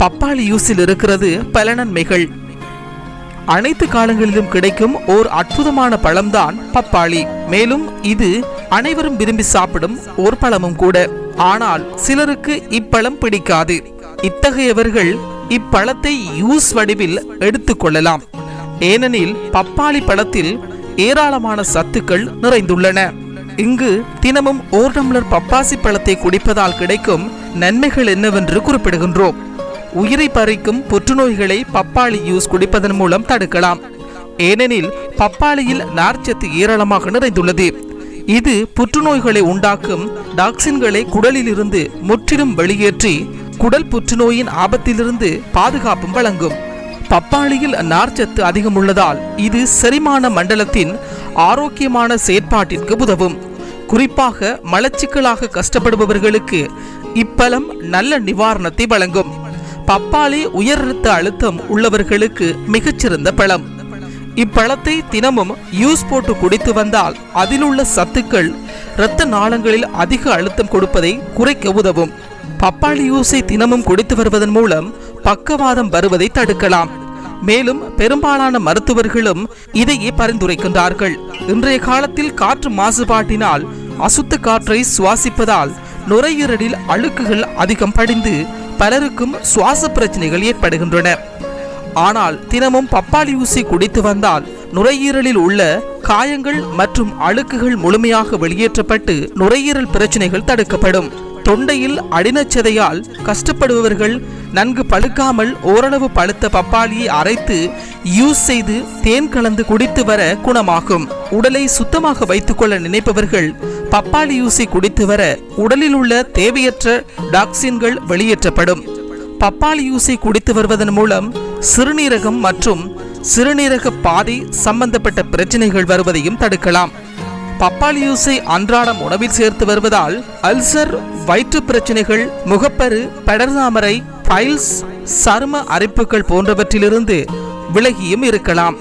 பப்பாளி யூஸில் இருக்கிறது பல நன்மைகள். அனைத்து காலங்களிலும் கிடைக்கும் ஓர் அற்புதமான பழம்தான் பப்பாளி. மேலும் இது அனைவரும் விரும்பி சாப்பிடும் ஓர் பழமும் கூட. ஆனால் சிலருக்கு இப்பழம் பிடிக்காது. இத்தகையவர்கள் இப்பழத்தை யூஸ் வடிவில் எடுத்துக்கொள்ளலாம் ஏனெனில் பப்பாளி பழத்தில் ஏராளமான சத்துக்கள் நிறைந்துள்ளன. இங்கு தினமும் ஓர் டம்ளர் பப்பாசி பழத்தை குடிப்பதால் கிடைக்கும் நன்மைகள் என்னவென்று குறிப்பிடுகின்றோம். உயிரை பறிக்கும் புற்றுநோய்களை பப்பாளி ஜூஸ் குடிப்பதன் மூலம் தடுக்கலாம். ஏனெனில் பப்பாளியில் நார்ச்சத்து ஏராளமாக நிறைந்துள்ளது. இது புற்றுநோய்களை உண்டாக்கும் டாக்சின்களை குடலிலிருந்து முற்றிலும் வெளியேற்றி குடல் புற்றுநோயின் ஆபத்திலிருந்து பாதுகாப்பும் வழங்கும். பப்பாளியில் நார்ச்சத்து அதிகம் உள்ளதால் இது செரிமான மண்டலத்தின் ஆரோக்கியமான செயற்பாட்டிற்கு உதவும். குறிப்பாக மலச்சிக்கலாக கஷ்டப்படுபவர்களுக்கு இப்பலம் நல்ல நிவாரணத்தை வழங்கும். பப்பாளி உயர் ரத்த அழுத்தம் உள்ளவர்களுக்கு மிகச்சிறந்த பழம். இப்பழத்தை தினமும் யூஸ் போட்டு குடித்து வந்தால் அதிலுள்ள சத்துக்கள் இரத்த நாளங்களில் அதிக அழுத்தம் கொடுப்பதை குறைக்க உதவும். பப்பாளி யூஸை தினமும் குடித்து வருவதன் மூலம் பக்கவாதம் வருவதை தடுக்கலாம். மேலும் பெரும்பாலான மருத்துவர்களும் இதையே பரிந்துரைக்கின்றார்கள். இன்றைய காலத்தில் காற்று மாசுபாட்டினால் அசுத்த காற்றை சுவாசிப்பதால் நுரையீரலில் அழுக்குகள் அதிகம் படிந்து பலருக்கும் சுவாச பிரச்சனைகள் ஏற்படுகின்றன. ஆனால் தினமும் பப்பாளி ஊசி குடித்து வந்தால் நுரையீரலில் உள்ள காயங்கள் மற்றும் அழுக்குகள் முழுமையாக வெளியேற்றப்பட்டு நுரையீரல் பிரச்சனைகள் தடுக்கப்படும். தொண்டையில் அடினச்சதையால் கஷ்டப்படுபவர்கள் நன்கு பழுக்காமல் ஓரளவு பழுத்த பப்பாளியை அரைத்து யூஸ் செய்து தேன் கலந்து குடித்து வர குணமாகும். உடலை சுத்தமாக வைத்துக்கொள்ள நினைப்பவர்கள் பப்பாளி யூஸை குடித்து வர உடலில் உள்ள தேவையற்ற டாக்சின்கள் வெளியேற்றப்படும். பப்பாளி யூஸை குடித்து வருவதன் மூலம் சிறுநீரகம் மற்றும் சிறுநீரக பாதை சம்பந்தப்பட்ட பிரச்சனைகள் வருவதையும் தடுக்கலாம். பப்பாளி யூஸை அன்றாடம் உணவில் சேர்த்து வருவதால் அல்சர் வயிற்று பிரச்சனைகள் முகப்பரு படர்தாமரை பைல்ஸ் சரும அரிப்புகள் போன்றவற்றிலிருந்து விலகியும் இருக்கலாம்.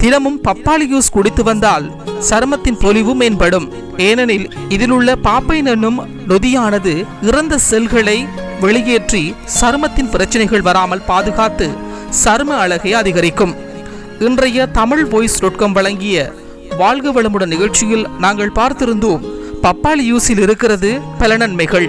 தினமும் பப்பாளி ஜூஸ் குடித்து வந்தால் சருமத்தின் பொலிவு மேம்படும். ஏனெனில் இதில் உள்ள பாப்பைன் என்னும் நொதியானது இறந்த செல்களை வெளியேற்றி சருமத்தின் பிரச்சனைகள் வராமல் பாதுகாத்து சரும அழகை அதிகரிக்கும். இன்றைய தமிழ் வாய்ஸ் ரொட்கம் வழங்கிய வாழ்க வளமுடன் நிகழ்ச்சியில் நாங்கள் பார்த்திருந்தோம் பப்பாளி யூஸில் இருக்கிறது பல நன்மைகள்.